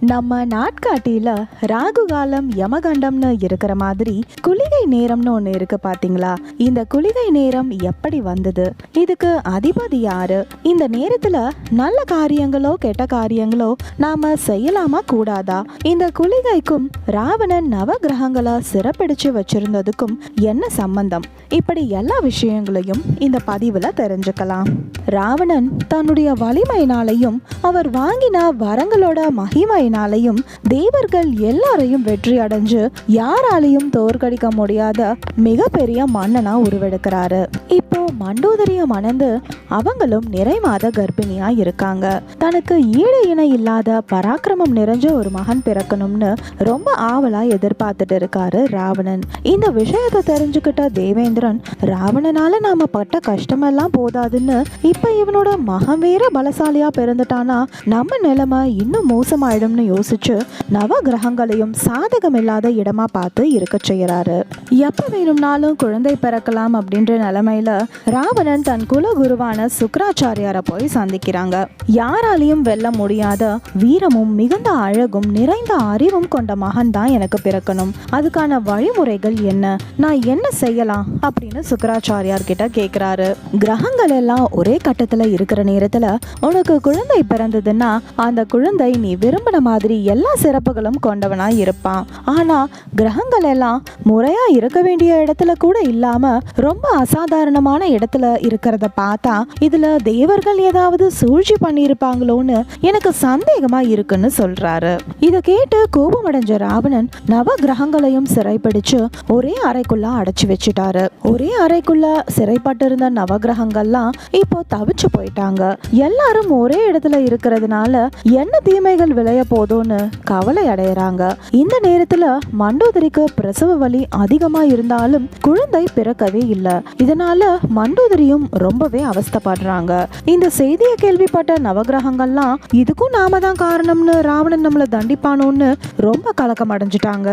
நம்ம நாட்காட்டியில ராகு காலம் யமகண்டம்னு இருக்கிற மாதிரி குளிகை நேரம்னு ஒன்று இருக்கு பாத்தீங்களா? இந்த குளிகை நேரம் எப்படி வந்தது? இதுக்கு அதிபதி யாரு? இந்த நேரத்துல நல்ல காரியங்களோ கெட்ட காரியங்களோ நாம செய்யலாமா கூடாதா? இந்த குளிகைக்கும் ராவணன் நவ கிரகங்களை சிறப்பிடிச்சு வச்சிருந்ததுக்கும் என்ன சம்பந்தம்? இப்படி எல்லா விஷயங்களையும் இந்த பதிவுல தெரிஞ்சுக்கலாம். ராவணன் தன்னுடைய வலிமையினாலையும் அவர் வாங்கின வரங்களோட மகிமையினாலையும் தேவர்கள் எல்லாரையும் வெற்றி அடைஞ்சு யாராலையும் தோற்கடிக்க முடியாத மிகப்பெரிய மன்னனா உருவெடுக்கிறாரு. இப்போ மண்டோதரிய மணந்து அவங்களும் நிறைமாத கர்ப்பிணியா இருக்காங்க. தனக்கு ஈடு இணை இல்லாத பராக்கிரமம் நிறைஞ்ச ஒரு மகன் பிறக்கணும்னு ரொம்ப ஆவலா எதிர்பார்த்துட்டு இருக்காரு ராவணன். இந்த விஷயத்தை தெரிஞ்சுக்கிட்ட தேவேந்திரன் ராவணனால நாம பட்ட கஷ்டமெல்லாம் போதாதுன்னு இப்ப இவனோட மகன் வேற பலசாலியா பிறந்துட்டானா? நம்ம நிலைமை இன்னும் மோசமாயிடும்னு யோசிச்சு நவ கிரகங்களையும் சாதகம் இல்லாத இடமா பார்த்து இருக்க செய்யறாரு எப்ப வேணும்னாலும் குழந்தை பிறக்கலாம் அப்படின்ற நிலைமையில ராவணன் தன் குலகுருவான சுக்கராச்சாரியாரை போய் சந்திக்கிறாங்க. யாராலையும் வெல்ல முடியாத வீரமும் மிகுந்த அழகும் நிறைந்த அறிவும் கொண்ட மகன் தான் எனக்கு பிறக்கணும். அதுக்கான வழிமுறைகள் என்ன? நான் என்ன செய்யலாம்? அப்படின்னு சுக்கராச்சாரியார் கிட்ட கேக்குறாரு. கிரகங்கள் எல்லாம் ஒரே கட்டத்துல இருக்கிற நேரத்துல உனக்கு குழந்தை பிறந்ததுன்னா அந்த குழந்தை நீ விரும்பின மாதிரி எல்லா சிறப்புகளும் கொண்டவனா இருப்பான். ஆனா கிரகங்கள் எல்லாம் முறையா இருக்க வேண்டிய இடத்துல கூட இல்லாம ரொம்ப அசாதாரணமா உயரமான இடத்துல இருக்கிறத பார்த்தா இதுல தேவர்கள் ஏதாவது சூழ்ச்சி பண்ணியிருப்பாங்களோன்னு எனக்கு சந்தேகமா இருக்குன்னு சொல்றாரு. இதை கேட்டு கோபமடைஞ்ச ராவணன் நவ கிரகங்களையும் சிறைப்பிடிச்சு ஒரே அறைக்குள்ள அடைச்சு வச்சுட்டாரு. ஒரே அறைக்குள்ள சிறைப்பட்டிருந்த நவகிரகங்கள்லாம் இப்போ தவிச்சு போயிட்டாங்க. எல்லாரும் ஒரே இடத்துல இருக்கிறதுனால என்ன தீமைகள் விளைய போதோன்னு கவலை அடையறாங்க. இந்த நேரத்துல மண்டோதரிக்கு பிரசவ வலி அதிகமா இருந்தாலும் குழந்தை பிறக்கவே இல்லை. இதனால மண்டோதரியும் ரொம்பவே அவஸ்தைப்படுறாங்க. இந்த செய்தியை கேள்விப்பட்ட நவகிரகங்கள்லாம் இதுக்கும் நாம தான் காரணம்னு ராவணன் நம்மளை தண்டிப்பானோன்னு ரொம்ப கலக்கம் அடைஞ்சிட்டாங்க.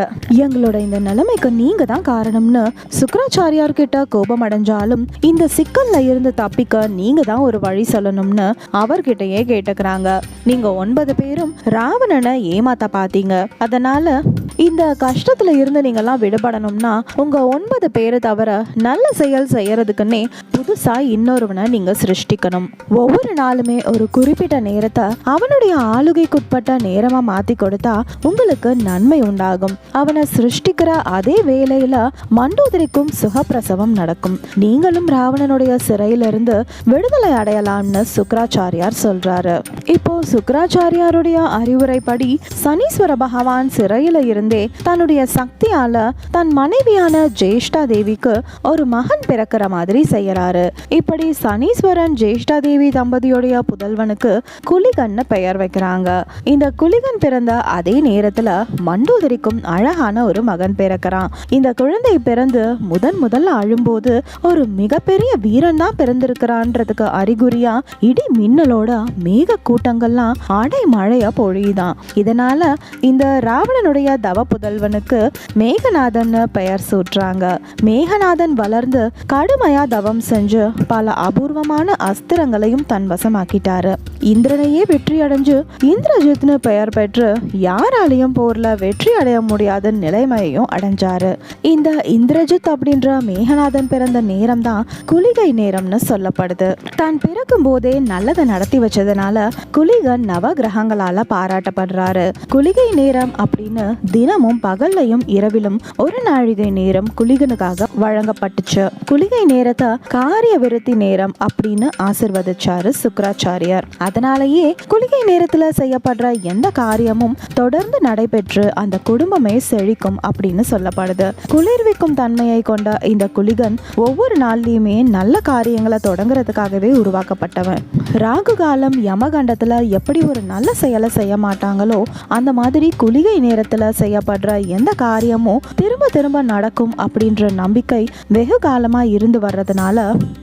எங்களோட இந்த நிலைமைக்கு நீங்க தான் காரணம்னு சுக்கராச்சாரியார் கிட்ட கோபம் அடைஞ்சாலும் இந்த சிக்கல்ல இருந்து தப்பிக்க நீங்க தான் ஒரு வழி சொல்லணும்னு அவர்கிட்டயே கேட்டுக்கிறாங்க. நீங்க ஒன்பது பேரும் ராவணனை ஏமாத்த பாத்தீங்க. அதனால இந்த கஷ்டத்துல இருந்து நீங்கெல்லாம் விடுபடணும்னா உங்க ஒன்பது பேரை தவிர நல்ல செயல் செய்யறதுக்குன்னே புதுசா இன்னொருவனை நீங்க சிருஷ்டிக்கணும். ஒவ்வொரு நாளுமே ஒரு குறிப்பிட்ட நேரத்தை அவனுடைய ஆளுகைக்குட்பட்ட நேரமா மாத்தி கொடுத்தா உங்களுக்கு நன்மை உண்டாகும். அவனை சிருஷ்டிக்கிற அதே வேளையில மண்டோதரிக்கும் சுகப்பிரசவம் நடக்கும். நீங்களும் ராவணனுடைய சிறையிலிருந்து விடுதலை அடையலாம்னு சுக்கராச்சாரியார் சொல்றாரு. இப்போ சுக்கராச்சாரியாருடைய அறிவுரைப்படி சனீஸ்வர பகவான் சிறையில இருந்து தன்னுடைய சக்தியால தன் மனைவியான ஜேஷ்டா தேவிக்கு ஒரு மகன் பிறக்கிற மாதிரி செய்யறாரு. இப்படி சனீஸ்வரன் ஜேஷ்டா தேவி தம்பதியுடைய புதல்வனுக்கு குலிகன்னு பெயர் வைக்கிறாங்க. இந்த குலிகன் பிறந்த அதே நேரத்துல மண்டோதரிக்கும் அழகான ஒரு மகன் பிறக்கிறான். இந்த குழந்தை பிறந்து முதன் முதல்ல அழும்போது ஒரு மிகப்பெரிய வீரன் தான் பிறந்திருக்கிறான்றதுக்கு அறிகுறியா இடி மின்னலோட மேக கூட்டங்கள்லாம் அடை மழையா பொழியுதான். இதனால இந்த ராவணனுடைய தவ புதல்வனுக்கு மேகநாதன் பெயர் சூட்டுறாங்க மேகநாதன் வளர்ந்து கடுமையா தவம் செஞ்சு பல அபூர்வமான அஸ்திரங்களையும் தன் வசமாக்கிட்டாரு. இந்திரனையே வெற்றி அடைஞ்சு இந்திரஜித்னு பெயர் பெற்று யாராலையும் போர்ல வெற்றி அடைய முடியாத நிலைமையையும் அடைஞ்சாரு. இந்த இந்திரஜித் அப்படின்ற மேகநாதன் பிறந்த நேரம் தான் குளிகை நேரம்னு சொல்லப்படுது. தான் பிறக்கும் போதே நல்லதை நடத்தி வச்சதுனால குளிகன் நவ கிரகங்களால பாராட்டப்படுறாரு. குளிகை நேரம் அப்படின்னு தினமும் பகல்லையும் இரவிலும் ஒரு நாழிகை நேரம் குளிகனுக்காக வழங்கப்பட்டுச்சு. குளிகை நேரத்தை காரிய விருத்தி நேரம் அப்படின்னு ஆசிர்வதிச்சாரு சுக்கராச்சாரியார். அதனாலேயே குளிகை நேரத்துல செய்யப்படுற எந்த காரியமும் தொடர்ந்து நடைபெற்று அந்த குடும்பமே செழிக்கும் அப்படின்னு சொல்லப்படுது. குளிர்விக்கும் தன்மையை கொண்ட இந்த குளிகன் ஒவ்வொரு நாள்லயுமே நல்ல காரியங்களை தொடங்குறதுக்காகவே உருவாக்கப்பட்டவன். ராகு காலம் யமகண்டத்துல எப்படி ஒரு நல்ல செயலை செய்ய மாட்டாங்களோ அந்த மாதிரி குளிகை நேரத்துல செய்ய செய்யப்படுற எந்த காரியமும் திரும்ப திரும்ப நடக்கும் அப்படின்ற நம்பிக்கை வெகு காலமா இருந்து வர்றதுனால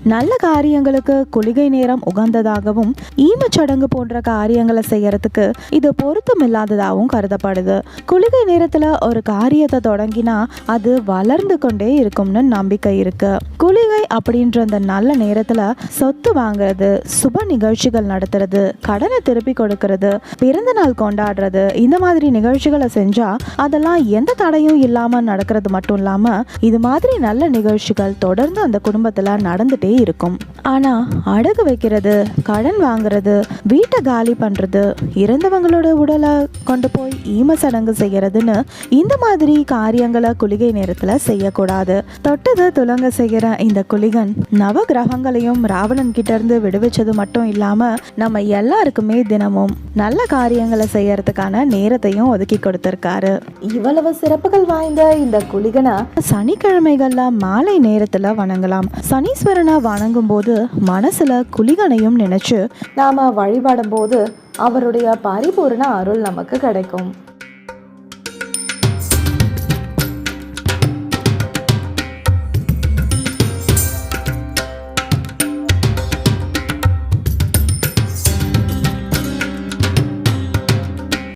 நல்ல காரியங்களுக்கு குளிகை நேரம் உகந்ததாகவும் ஈமச்சடங்கு போன்ற காரியங்களை செய்யறதுக்கு இது பொருத்தமில்லாததாகவும் கருதப்படுது. குளிகை நேரத்துல ஒரு காரியத்தை தொடங்கினா அது வளர்ந்து கொண்டே இருக்கும்னு நம்பிக்கை இருக்கு. குளிகை அப்படின்ற அந்த நல்ல நேரத்துல சொத்து வாங்குறது சுப நிகழ்ச்சிகள் நடத்துறது கடனை திருப்பி கொடுக்கறது பிறந்த நாள் கொண்டாடுறது இந்த மாதிரி நிகழ்ச்சிகளை செஞ்சா அதெல்லாம் எந்த தடையும் இல்லாமல் நடக்கிறது மட்டும் இல்லாமல் இது மாதிரி நல்ல நிகழ்ச்சிகள் தொடர்ந்து அந்த குடும்பத்தில் நடந்துகிட்டே இருக்கும். ஆனால் அடகு வைக்கிறது கடன் வாங்குறது வீட்டை காலி பண்ணுறது இறந்தவங்களோட உடலை கொண்டு போய் ஈம சடங்கு செய்கிறதுன்னு இந்த மாதிரி காரியங்களை குளிகை நேரத்தில் செய்யக்கூடாது. தொட்டது துலங்க செய்கிற இந்த குளிகன் நவ கிரகங்களையும் ராவணன் கிட்ட இருந்து விடுவிச்சது மட்டும் இல்லாம நம்ம எல்லாருக்குமே தினமும் நல்ல காரியங்களை செய்யறதுக்கான நேரத்தையும் ஒதுக்கி கொடுத்திருக்காரு. இவ்வளவு சிறப்புகள் வாய்ந்த இந்த குளிகனை சனிக்கிழமைகள்ல மாலை நேரத்துல வணங்கலாம். சனீஸ்வரனை வணங்கும் போது மனசுல குளிகனையும் நினைச்சு நாம வழிபடும் போது அவருடைய பரிபூர்ண அருள் நமக்கு கிடைக்கும்.